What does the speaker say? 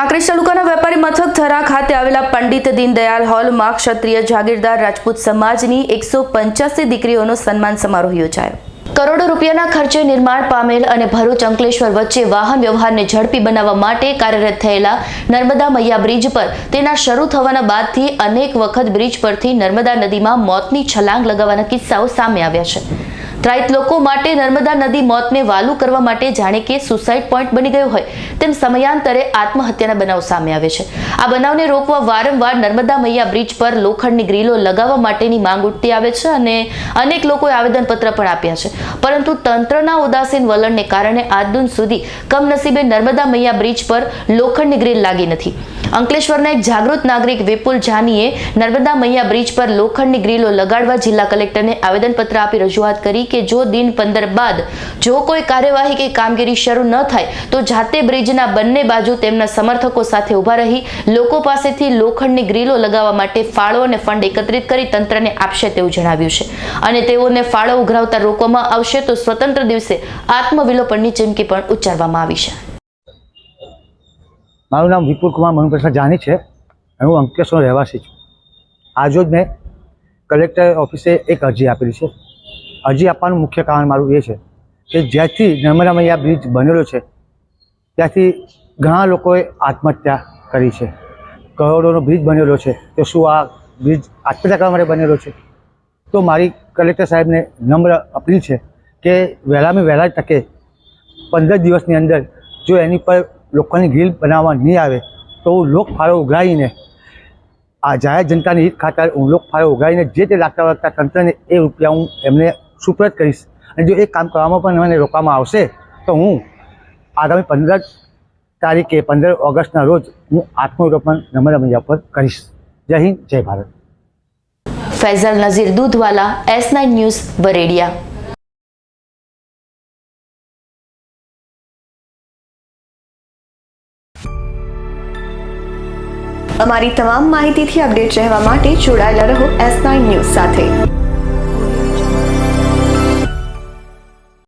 કાંકરેજ તાલુકાના વેપારી મથક થરા ખાતે આવેલા પંડિત દીનદયાલ હોલમાં ક્ષત્રિય જાગીરદાર રાજપૂત સમાજની એકસો પંચ્યાસી દીકરીઓનો સન્માન સમારોહ યોજાયો. કરોડો રૂપિયાના ખર્ચે નિર્માણ પામેલ અને ભરૂચ અંકલેશ્વર વચ્ચે વાહન વ્યવહારને ઝડપી બનાવવા માટે કાર્યરત થયેલા નર્મદા મૈયા બ્રિજ પર તેના શરૂ થવાના બાદથી અનેક વખત બ્રિજ પરથી નર્મદા નદીમાં મોતની છલાંગ લગાવવાના કિસ્સાઓ સામે આવ્યા છે. ત્રાહિત લોકો માટે નર્મદા નદી મોતને વાલું કરવા માટે જાણે કે સુસાઇડ પોઈન્ટ બની ગયો હોય તેમ સમયાંતરે આત્મહત્યાના બનાવ સામે આવે છે. આ બનાવને રોકવા વારંવાર નર્મદા મૈયા બ્રિજ પર લોખંડની ગ્રીલો લગાવવા માટેની માંગ ઉઠતી આવે છે અને અનેક લોકોએ આવેદનપત્ર પણ આપ્યા છે. પરંતુ તંત્રના ઉદાસીન વલણને કારણે આજ દિન સુધી કમનસીબે નર્મદા મૈયા બ્રિજ પર લોખંડની ગ્રીલ લાગી નથી. અંકલેશ્વરના એક જાગૃત નાગરિક વિપુલ જાનીએ નર્મદા મૈયા બ્રિજ પર લોખંડની ગ્રીલો લગાડવા જિલ્લા કલેક્ટરને આવેદનપત્ર આપી રજૂઆત કરી કે જો દિન પંદર બાદ જો કોઈ કાર્યવાહી કે કામગીરી શરૂ ન થાય, તો જાતે બ્રિજના બંને બાજુ તેમના સમર્થકો સાથે ઊભા રહી, લોકો પાસેથી લોખંડની ગ્રીલો લગાવવા માટે ફાળો અને ફંડ એકત્રિત કરી તંત્રને આપશે તેવું જણાવ્યું છે. અને તેઓને ફાળો ઉઘરાવતા રોકવામાં આવશે, તો સ્વતંત્ર દિવસે આત્મવિલોપનની ચીમકી પણ ઉચ્ચારવામાં આવી છે. મારું નામ વિપુલ કુમાર મનુપ્રસાદ જાની છે. હું અંકેશનો રહેવાસી છું. આજરોજ મેં કલેક્ટર ઓફિસે એક અરજી આપેલી છે. અરજી આપવાનું મુખ્ય કારણ મારું એ છે કે જ્યાંથી નર્મદા મૈયા બ્રિજ બનેલો છે, ત્યાંથી ઘણા લોકોએ આત્મહત્યા કરી છે. કરોડોનો બ્રિજ બનેલો છે, તો શું આ બ્રિજ આત્મહત્યા કરવા માટે બનેલો છે? તો મારી કલેક્ટર સાહેબને નમ્ર અપીલ છે કે વહેલામાં વહેલા તકે પંદર દિવસની અંદર જો એની પર લોકોની ગ્રીલ બનાવવા નહીં આવે, તો હું લોકફાળો ઉઘરાવીને, આ જાહેર જનતાની હિત ખાતર હું લોકફાળો ઉઘરાવીને જે તે લાગતા લાગતા તંત્રને એ રૂપિયા હું એમને સુપ્રત કરીશ. અને જો એ કામ કરવામાં પણ મને રોકવામાં આવશે તો હું આગામી પંદર તારીખે પંદર ઓગસ્ટના રોજ હું આત્મરોપણ નમ્ર મૈયા પર કરીશ. જય હિન્દ જય Bharat. Faizal Nazir Dudhwala S nine news Baredia. અમારી તમામ માહિતીથી અપડેટ રહેવા માટે જોડાયેલા રહો એસ નાઇન ન્યૂઝ સાથે.